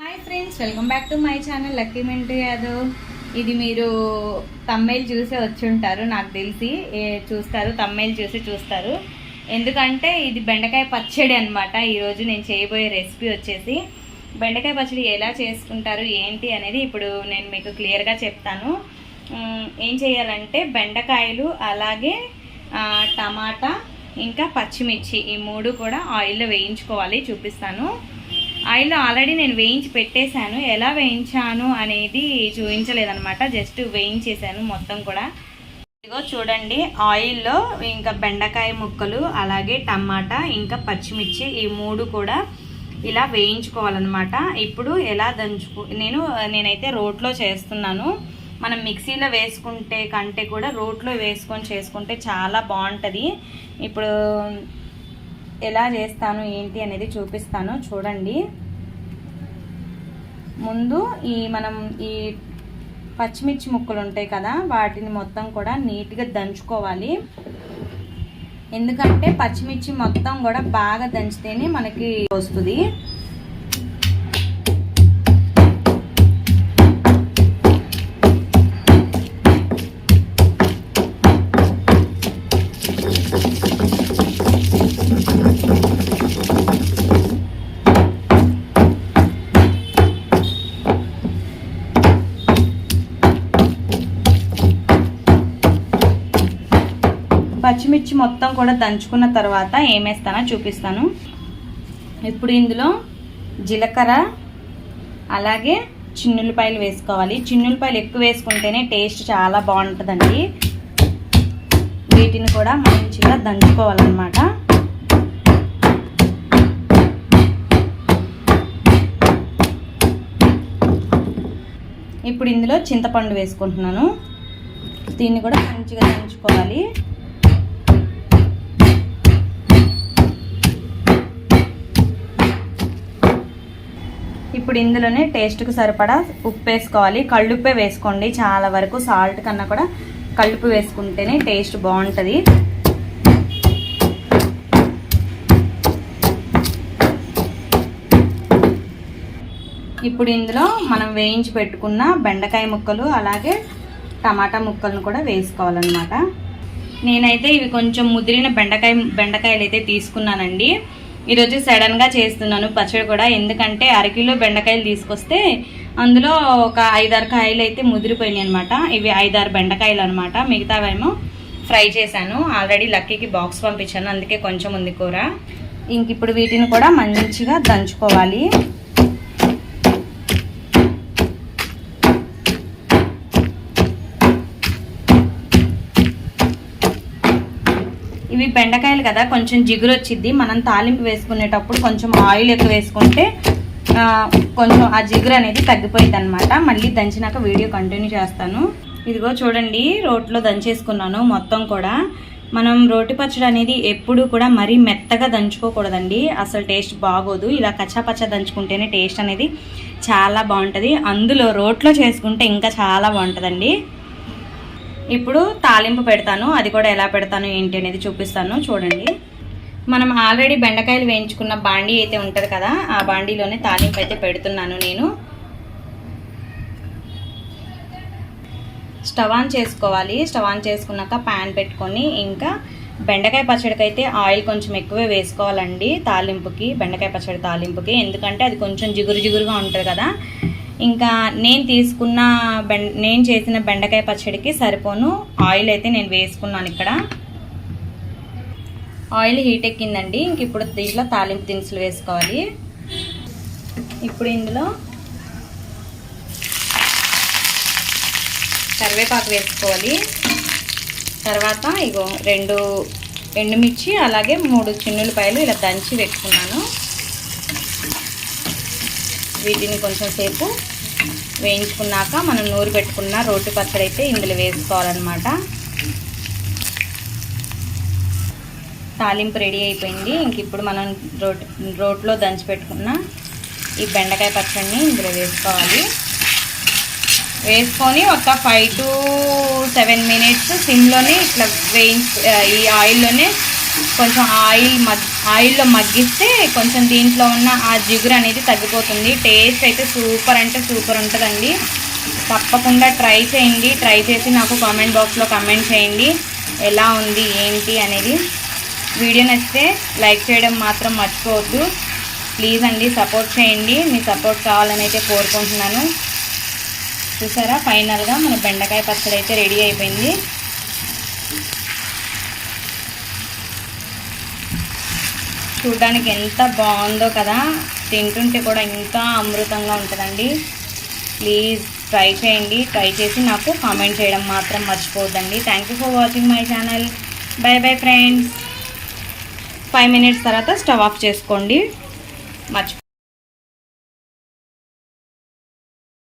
Hi friends welcome back to my channel Lucky Mintu Yadav ఇది మీరు తమ్మేలు చూసే వచ్చి ఉంటారు నాకు తెలిసి. చూస్తారు తమ్మేలు చూసి చూస్తారు. ఎందుకంటే ఇది బెండకాయ పచ్చడి అనమాట ఈరోజు నేను చేయబోయే రెసిపీ వచ్చేసి బెండకాయ పచ్చడి ఎలా చేసుకుంటారు ఏంటి అనేది ఇప్పుడు నేను మీకు క్లియర్గా చెప్తాను. ఏం చేయాలంటే బెండకాయలు అలాగే టమాటా ఇంకా పచ్చిమిర్చి ఈ మూడు కూడా ఆయిల్లో వేయించుకోవాలి చూపిస్తాను. ఆయిల్లో ఆల్రెడీ నేను వేయించి పెట్టేశాను. ఎలా వేయించాను అనేది చూపించలేదనమాట జస్ట్ వేయించేసాను మొత్తం కూడా. ఇదిగో చూడండి ఆయిల్లో ఇంకా బెండకాయ ముక్కలు అలాగే టమాటా ఇంకా పచ్చిమిర్చి ఈ మూడు కూడా ఇలా వేయించుకోవాలన్నమాట. ఇప్పుడు ఎలా దంచుకు నేను నేనైతే రోట్లో చేస్తున్నాను. మనం మిక్సీలో వేసుకుంటే కంటే కూడా రోట్లో వేసుకొని చేసుకుంటే చాలా బాగుంటుంది. ఇప్పుడు ఎలా చేస్తాను ఏంటి అనేది చూపిస్తాను. చూడండి. ముందు ఈ మనం ఈ పచ్చిమిర్చి ముక్కలు ఉంటాయి కదా వాటిని మొత్తం కూడా నీట్గా దంచుకోవాలి. ఎందుకంటే పచ్చిమిర్చి మొత్తం కూడా బాగా దంచితేనే మనకి వస్తుంది. పచ్చిమిర్చి మొత్తం కూడా దంచుకున్న తర్వాత ఏమేస్తానో చూపిస్తాను. ఇప్పుడు ఇందులో జీలకర్ర అలాగే చిన్నులపాయలు వేసుకోవాలి. చిన్నులపాయలు ఎక్కువ వేసుకుంటేనే టేస్ట్ చాలా బాగుంటుందండి. వీటిని కూడా మంచిగా దంచుకోవాలన్నమాట. ఇప్పుడు ఇందులో చింతపండు వేసుకుంటున్నాను. దీన్ని కూడా మంచిగా దంచుకోవాలి. ఇప్పుడు ఇందులోనే టేస్ట్కి సరిపడా ఉప్పు వేసుకోవాలి. కళ్ళుప్పే వేసుకోండి. చాలా వరకు సాల్ట్ కన్నా కూడా కళ్ళుప్పు వేసుకుంటేనే టేస్ట్ బాగుంటుంది. ఇప్పుడు ఇందులో మనం వేయించి పెట్టుకున్న బెండకాయ ముక్కలు అలాగే టమాటా ముక్కలను కూడా వేసుకోవాలన్నమాట. నేనైతే ఇవి కొంచెం ముదిరిన బెండకాయ బెండకాయలు అయితే తీసుకున్నానండి. ఈరోజు సడన్గా చేస్తున్నాను పచ్చడి కూడా. ఎందుకంటే అరకిలో బెండకాయలు తీసుకొస్తే అందులో ఒక ఐదారు కాయలు అయితే ముదిరిపోయినాయి అనమాట ఇవి ఐదారు బెండకాయలు అనమాట మిగతావేమో ఫ్రై చేశాను. ఆల్రెడీ లక్కీకి బాక్స్ పంపించాను. అందుకే కొంచెం ఉంది కూర. ఇంక ఇప్పుడు వీటిని కూడా మంచిగా దంచుకోవాలి. ఇవి బెండకాయలు కదా కొంచెం జిగురు వచ్చింది మనం తాలింపు వేసుకునేటప్పుడు కొంచెం ఆయిల్ ఎక్కువ వేసుకుంటే కొంచెం ఆ జిగురు అనేది తగ్గిపోయింది అనమాట మళ్ళీ దంచినాక వీడియో కంటిన్యూ చేస్తాను. ఇదిగో చూడండి రోట్లో దంచేసుకున్నాను మొత్తం కూడా. మనం రోటి పచ్చడి అనేది ఎప్పుడు కూడా మరీ మెత్తగా దంచుకోకూడదండి. అసలు టేస్ట్ బాగోదు. ఇలా కచ్చాపచ్చ దంచుకుంటేనే టేస్ట్ అనేది చాలా బాగుంటుంది. అందులో రోట్లో చేసుకుంటే ఇంకా చాలా బాగుంటుందండి. ఇప్పుడు తాలింపు పెడతాను. అది కూడా ఎలా పెడతాను ఏంటి అనేది చూపిస్తాను. చూడండి. మనం ఆల్రెడీ బెండకాయలు వేయించుకున్న బాండీ అయితే ఉంటుంది కదా ఆ బాండీలోనే తాలింపు అయితే పెడుతున్నాను నేను. స్టవ్ ఆన్ చేసుకోవాలి. స్టవ్ ఆన్ చేసుకున్నాక ప్యాన్ పెట్టుకొని ఇంకా బెండకాయ పచ్చడికి అయితే ఆయిల్ కొంచెం ఎక్కువే వేసుకోవాలండి తాలింపుకి బెండకాయ పచ్చడి తాలింపుకి. ఎందుకంటే అది కొంచెం జిగురు జిగురుగా ఉంటుంది కదా. ఇంకా నేను తీసుకున్న బెండ నేను చేసిన బెండకాయ పచ్చడికి సరిపోను. ఆయిల్ అయితే నేను వేసుకున్నాను ఇక్కడ. ఆయిల్ హీట్ ఎక్కిందండి. ఇంక ఇప్పుడు దీంట్లో తాలింపు దినుసులు వేసుకోవాలి. ఇప్పుడు ఇందులో కరివేపాకు వేసుకోవాలి. తర్వాత ఇగో రెండు ఎండుమిర్చి అలాగే మూడు చిన్నులపాయలు ఇలా దంచి పెట్టుకున్నాను. వీటిని కొంచెం సేపు వేయించుకున్నాక మనం నూరు పెట్టుకున్న రోటి పచ్చడి అయితే ఇందులో వేసుకోవాలన్నమాట. తాలింపు రెడీ అయిపోయింది. ఇంక ఇప్పుడు మనం రోట్ రోట్లో దంచి పెట్టుకున్న ఈ బెండకాయ పచ్చడిని ఇందులో వేసుకోవాలి. వేసుకొని ఒక ఫైవ్ టు సెవెన్ మినిట్స్ సిమ్లోనే ఇట్లా వేయించు ఈ ఆయిల్లోనే కొంచెం ఆయిల్ మధ్య ఆయిల్లో మగ్గిస్తే కొంచెం దీంట్లో ఉన్న ఆ జిగురు అనేది తగ్గిపోతుంది. టేస్ట్ అయితే సూపర్ అంటే సూపర్ ఉంటుందండి. తప్పకుండా ట్రై చేయండి. ట్రై చేసి నాకు కామెంట్ బాక్స్లో కామెంట్ చేయండి. ఎలా ఉంది ఏంటి అనేది. వీడియో నచ్చితే లైక్ చేయడం మాత్రం మర్చిపోవద్దు. ప్లీజ్ అండి సపోర్ట్ చేయండి. మీ సపోర్ట్ కావాలని అయితే కోరుకుంటున్నాను. చూసారా? ఫైనల్గా మన బెండకాయ పచ్చడి అయితే రెడీ అయిపోయింది. చూడడానికి ఎంత బాగుందో కదా. తింటుంటే కూడా ఇంకా అమృతంగా ఉంటుందండి. ప్లీజ్ ట్రై చేయండి. ట్రై చేసి నాకు కామెంట్ చేయడం మాత్రం మర్చిపోవద్దండి. Thank you for watching my channel bye bye friends five minutes తర్వాత స్టవ్ ఆఫ్ చేసుకోండి. మర్చిపో